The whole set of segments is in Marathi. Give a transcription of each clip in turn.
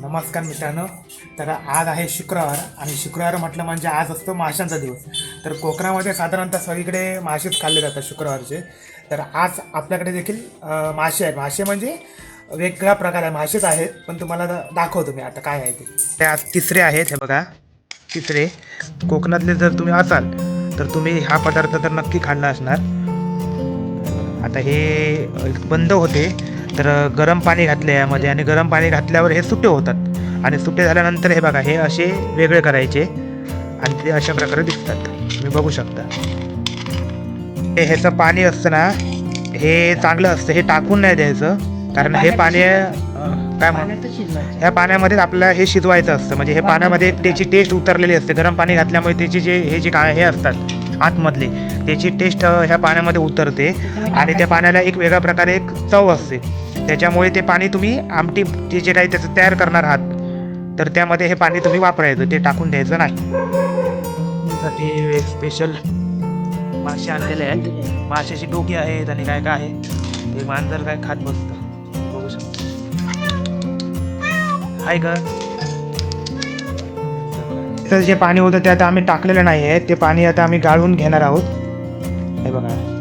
नमस्कार मित्रांनो. तर आज आहे शुक्रवार आणि शुक्रवार म्हटलं म्हणजे आज असतो माशांचा दिवस. तर कोकणामध्ये साधारणतः सगळीकडे मासेच खाल्ले जातात शुक्रवारचे. तर आज आपल्याकडे देखील मासे आहेत. मासे म्हणजे वेगळा प्रकार आहे. मासेच आहेत पण तुम्हाला दाखवतो मी आता काय आहे ते आज तिसरे आहेत हे बघा. तिसरे. कोकणातले जर तुम्ही असाल तर तुम्ही हा पदार्थ तर नक्की खाल्ला असणार. आता हे बंद होते. तर गरम पाणी घातले यामध्ये आणि गरम पाणी घातल्यावर हे सुटे होतात. आणि सुटे झाल्यानंतर हे बघा हे असे वेगळे करायचे आणि ते अशा प्रकारे दिसतात. तुम्ही बघू शकता. हे ह्याचं पाणी असतं ना हे चांगलं असतं. हे टाकून नाही द्यायचं. कारण हे पाणी काय म्हण? पाण्यातच शिजवायचं ह्या पाण्यामध्येच आपल्याला हे शिजवायचं असतं. म्हणजे हे पाण्यामध्ये त्याची टेस्ट उतरलेली असते. गरम पाणी घातल्यामुळे त्याची जे हे जे काय हे असतात आतमधले त्याची टेस्ट ह्या पाण्यामध्ये उतरते. आणि त्या पाण्याला एक वेगळ्या प्रकारे एक चव असते. त्याच्यामुळे ते पाणी तुम्ही आमटी जे जे काही त्याचं तयार करणार आहात तर त्यामध्ये हे पाणी तुम्ही वापरायचं ते टाकून द्यायचं नाही. एक स्पेशल मासे आणलेले आहेत. माशाची डोकी आहेत आणि काय काय आहे ते मांजर काय खात बसतं. बघू शकतो. हाय का? तर जे पाणी होतं ते आता आम्ही टाकलेलं नाही आहे ते पाणी आता आम्ही गाळून घेणार आहोत. हे बघा.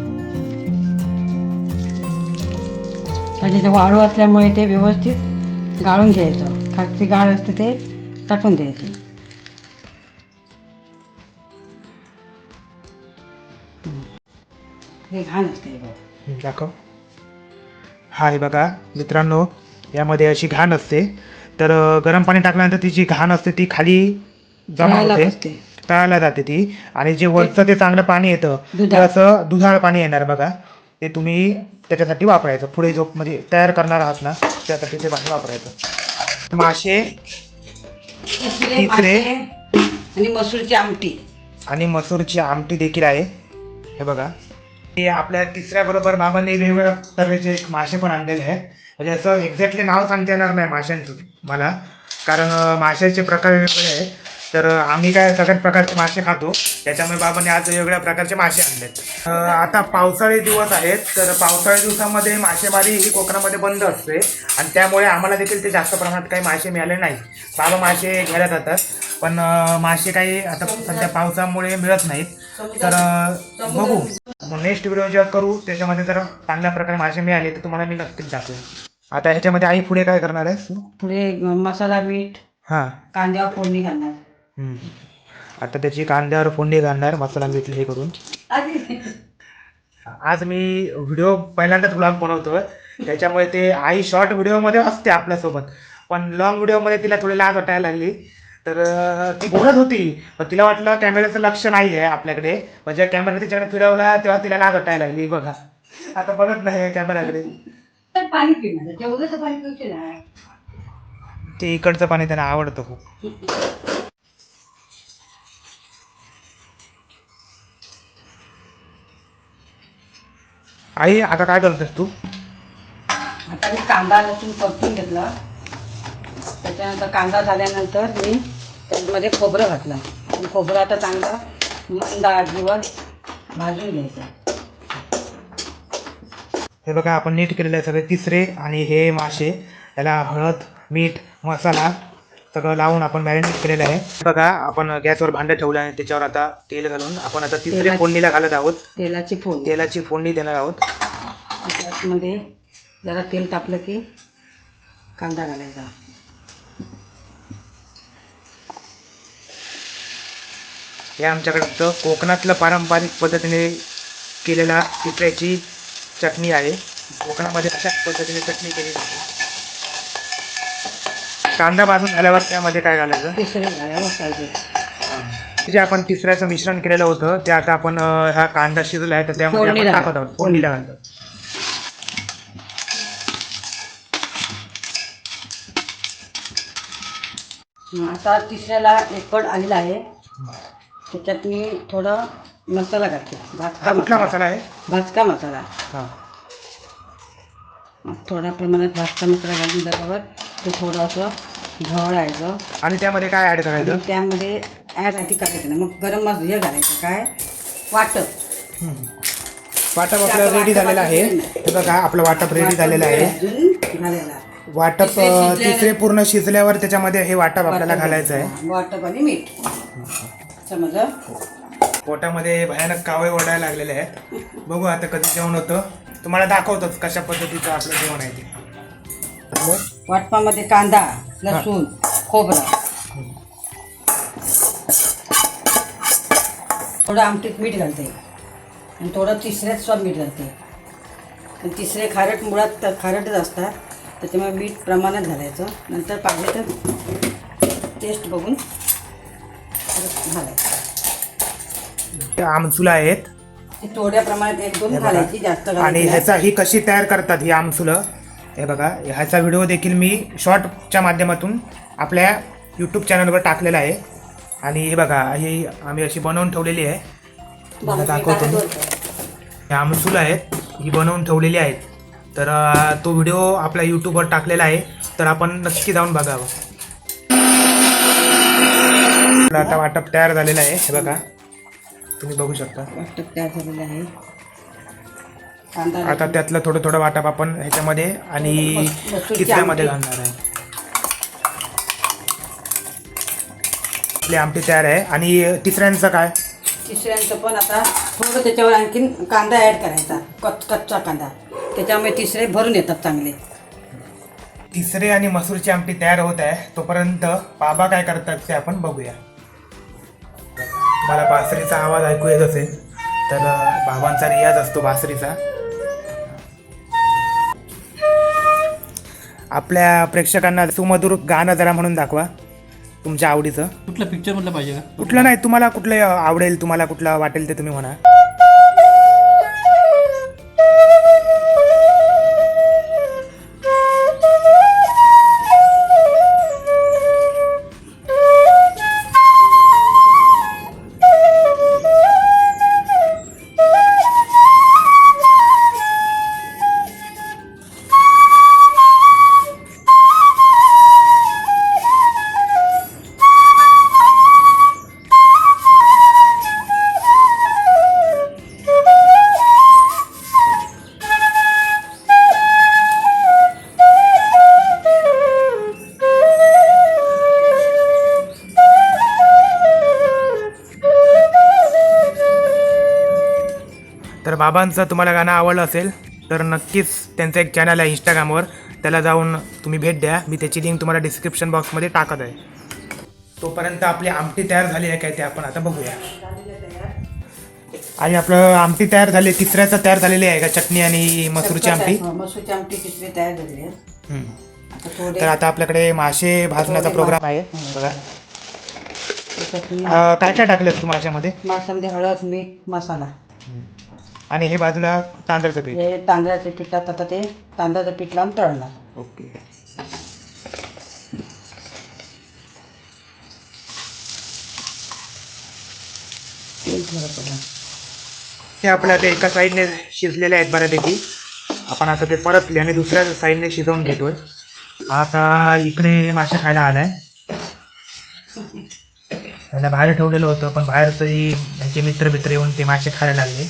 आणि ते वाळू असल्यामुळे ते व्यवस्थित गाळून घ्यायचं. खालची गाळ असते ते टाकून द्यायचं. हे घाण असते हे बघ. दाखव. हा हे बघा मित्रांनो यामध्ये अशी घाण असते. तर गरम पाणी टाकल्यानंतर ती जी घाण असते ती खाली जमा होते. तळायला जाते ती. आणि जे वरचं ते चांगलं पाणी येतं ते. असं दुधाळ पाणी येणार बघा. ते तुम्ही त्याच्यासाठी वापरायचं. पुढे जो म्हणजे तयार करणार आहात ना त्यासाठी ते पाणी वापरायचं. मासे तिसरे आणि मसूरची आमटी. आणि मसूरची आमटी देखील आहे. हे बघा. हे आपल्या तिसऱ्या बरोबर बाबांनी वेगवेगळ्या तऱ्हेचे एक मासे पण आणलेले आहेत. म्हणजे असं एक्झॅक्टली नाव सांगता येणार नाही माशांचं मला. कारण माशाचे प्रकार वेगवेगळे आहेत. तर आम्ही काय सगळ्याच प्रकारचे मासे खातो. त्याच्यामुळे बाबांनी आज वेगवेगळ्या प्रकारचे मासे आणलेत. आता पावसाळी दिवस आहेत. तर पावसाळी दिवसामध्ये मासेमारी ही कोकणामध्ये बंद असते. आणि त्यामुळे आम्हाला देखील ते जास्त प्रमाणात काही मासे मिळाले नाही बाबा मासे घ्यायला जातात. पण मासे काही आता सध्या पावसामुळे मिळत नाहीत. तर बघू. नेक्स्ट व्हिडिओ जेव्हा करू त्याच्यामध्ये जर चांगल्या प्रकारे मासे मिळाले तर तुम्हाला मी नक्कीच दाखवेन. आता ह्याच्यामध्ये आई पुढे काय करणार आहे? पुढे मसाला मीठ हां. कांद्यावर फोडणी घालणार. आता त्याची कांद्यावर फोडणी घालणार मसाला मीठ हे करून. आज मी व्हिडिओ पहिल्यांदाच ब्लॉग बनवतोय. त्याच्यामुळे ते आई शॉर्ट व्हिडिओमध्ये असते आपल्यासोबत. पण लॉंग व्हिडिओमध्ये तिला थोडी लाज वाटायला लागली. तर ती बोलत होती. पण तिला वाटलं कॅमेऱ्याचं लक्ष नाही आहे आपल्याकडे म्हणजे कॅमेरा तिच्याकडे फिरवला तेव्हा तिला लाज वाटायला लागली. बघा. आता बघत नाही कॅमेराकडे ते इकडचं पाणी त्यांना आवडतं खूप. आई आता काय करतेस तू? आता मी कांदा लसूण परतून घेतला. त्याच्यानंतर कांदा झाल्यानंतर मी त्यामध्ये खोबरं घातलं. आणि खोबरं आता चांगलं मंद आगीवर भाजून घ्यायचं. हे बघा आपण नीट केलेलं आहे सगळे तिसरे आणि हे मासे. याला हळद मीठ मसाला सगळं लावून आपण मॅरिनेट केलेलं आहे. बघा आपण गॅसवर भांडं ठेवलं आहे. त्याच्यावर आता तेल घालून आपण आता तिसरे फोडणीला घालत आहोत. तेलाची फोडणी. तेलाची फोडणी देणार आहोत. त्याच्यामध्ये जरा तेल तापलं की कांदा घालायचा. हे आमच्याकडचं कोकणातलं पारंपरिक पद्धतीने केलेला तिसऱ्याची चटणी आहे. कोकणामध्ये अशाच पद्धतीने चटणी केली जाते कांदा भाजून झाल्यावर त्यामध्ये काय घालायचं? बसायचे. जे आपण तिसऱ्याचं मिश्रण केलेलं होतं ते आता आपण अं, हा कांदा शिजला आहे तर त्यामध्ये आपण टाकत आहोत. फोडणीला घालतो आता तिसऱ्याला एक पड आलेला आहे. त्याच्यात मी थोडा मसाला घालते. भाजका कुठला मसाला. मसाला आहे? भाजका मसाला. हा. थोड्या प्रमाणात भाजका मसाला घालून झाल्यावर ते थोडं असं ढवळायचं आणि त्यामध्ये काय ऍड आणि करायचं त्यामध्ये ॲड आधी करायचं? नाही मग गरम मसाला हे घालायचं. काय? वाटप. वाटप आपलं रेडी झालेलं आहे. हे बघा आपलं वाटप रेडी झालेलं आहे. अजून घालायला वाटप तिसरे अ, शिजले- तिसरे पूर्ण शिजल्यावर त्याच्यामध्ये हे वाटप आपल्याला घालायचं आहे. वाटप आणि मीठ. समजलं? पोटामध्ये भयानक कावळे ओढायला लागलेले आहेत. बघू आता कधी जेवण होतं. तुम्हाला दाखवतोच कशा पद्धतीचं आपलं जेवण आहे ते. वाटपामध्ये कांदा लसूण खोबरं. थोडं आमटीत मीठ घालते. आणि थोडं तिसऱ्यात सुद्धा मीठ घालते. आणि तिसरे खारट मुळात तर खारटच असतात. त्याच्यामुळे मीठ प्रमाणात घालायचं. नंतर पाहिजे तर टेस्ट बघून घालायचं. आमसुलं आहेत. थोड्या प्रमाणात एक दोन. घालायची जास्त आणि. ह्याचा ही कशी तयार करतात ही आमसुलं हे बघा ह्याचा व्हिडिओ देखील मी शॉर्टच्या माध्यमातून आपल्या यूट्यूब चॅनलवर टाकलेला आहे. आणि हे बघा ही आम्ही अशी बनवून ठेवलेली आहे. तुम्हाला दाखवतो हे आमसूल आहेत ही बनवून ठेवलेली आहेत. तर तो व्हिडिओ आपल्या यूट्यूबवर टाकलेला आहे. तर आपण नक्की जाऊन बघावं. आता वाटप तयार झालेलं आहे हे बघा. तुम्ही बघू शकता. वाटप तयार झालेलं आहे. आता त्यातलं थोडं थोडं वाटप आपण ह्याच्यामध्ये आणि आमटी. घालणार आहे. आपली आमटी तयार आहे. आणि तिसऱ्यांचं काय? तिसऱ्यांचं पण आता थोडं त्याच्यावर आणखीन कांदा ॲड करायचा. कच कच्चा कांदा. त्याच्यामुळे तिसरे भरून येतात चांगले. तिसरे आणि मसूरची आमटी तयार होत आहे. तोपर्यंत बाबा काय करतात ते आपण बघूया. मला बासरीचा आवाज ऐकू येत असेल तर बाबांचा रियाज असतो बासरीचा. आपल्या प्रेक्षकांना सुमधुर गाणं जरा म्हणून दाखवा तुमच्या आवडीचं. कुठलं पिक्चर मधलं पाहिजे का? कुठलं नाही तुम्हाला कुठलं आवडेल तुम्हाला कुठलं वाटेल ते तुम्ही म्हणा. बाबांचं तुम्हाला गाणं आवडलं असेल तर नक्कीच त्यांचं एक चॅनल आहे इंस्टाग्रामवर त्याला जाऊन तुम्ही भेट द्या. मी त्याची लिंक तुम्हाला डिस्क्रिप्शन बॉक्समध्ये टाकत आहे. तोपर्यंत आपली आमटी तयार झाली आहे काय ते आपण आता बघूया. आणि आपलं आमटी तयार झाली तिसऱ्याचं तयार झालेली आहे का? चटणी आणि मसूरची आमटी? हो, मसूरची आमटी तिसरी तयार झाली आहे. तर आता आपल्याकडे मासे भाजण्याचा प्रोग्राम आहे. बघा. काय काय टाकलं तू माशामध्ये? माशामध्ये हळद मीठ मसाला. आणि हे बाजूला तांदळाचं पीठ. हे तांदळाच्या पिठात आता ते तांदळाचं पीठ लावून तळणार. ओके. तेल थोडं पडलं हे आपल्या ते एका साईडने शिजलेले आहेत बऱ्यापैकी. आपण आता ते परतले आणि दुसऱ्या साईडने शिजवून घेतोय. आता इकडे मासे खायला आलाय. त्याला बाहेर ठेवलेलं होतं पण बाहेरचंही त्यांचे मित्र मित्र येऊन ते मासे खायला लागले.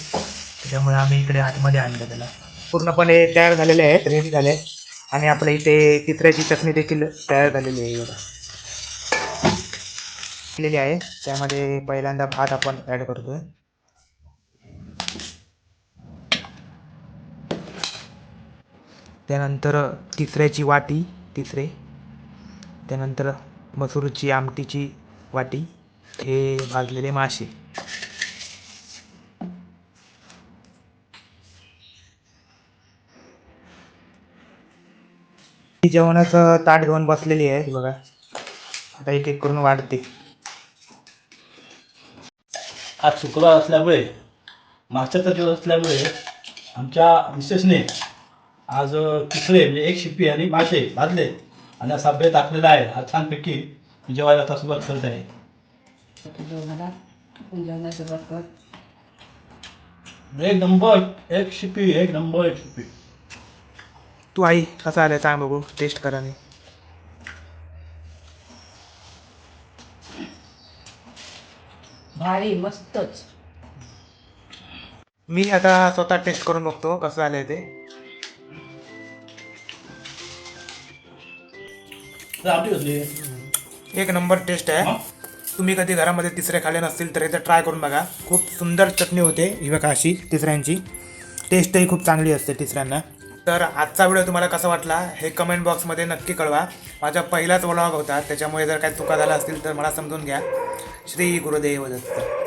त्याच्यामुळे आम्ही इकडे आतमध्ये आणलं त्याला. पूर्णपणे तयार झालेले आहेत रेडी झाले आहेत. आणि आपल्या इथे तिसऱ्याची चटणी देखील तयार झालेली आहे बघा केलेली आहे. त्यामध्ये पहिल्यांदा भात आपण ॲड करतोय. त्यानंतर तिसऱ्याची वाटी तिसरे. त्यानंतर मसूरची आमटीची वाटी. हे भाजलेले मासे. ती जेवणाचं ताट घेऊन बसलेली आहे ही बघा. आता एक एक करून वाढते. आज शुक्रवार असल्यामुळे मागच्याचा दिवस असल्यामुळे आमच्या मिसेसने आज तिसरे म्हणजे एक शिपी आणि मासे भाजले आणि असा बेत टाकलेला आहे. आज छानपैकी जेवायला आता सुरुवात करत आहे. एक नंबर एक शिपी एक नंबर एक शिपी. तू आई कसं आलं सांग बघू टेस्ट करा नाही भारी मस्तच. मी आता स्वतः टेस्ट करून बघतो कसं आलंय ते. एक नंबर टेस्ट आहे. हं? तुम्ही कधी घरामध्ये तिसरे खाल्ले नसतील तर इथं ट्राय करून बघा. खूप सुंदर चटणी होते ही बघा अशी तिसऱ्यांची. टेस्टही खूप चांगली असते तिसऱ्यांना. तर आजचा व्हिडिओ तुम्हाला कसा वाटला हे कमेंट बॉक्समध्ये नक्की कळवा. माझा पहिलाच व्लॉग होता त्याच्यामुळे जर काही चुका झाल्या असतील तर मला समजून घ्या. श्री गुरुदेव दत्त.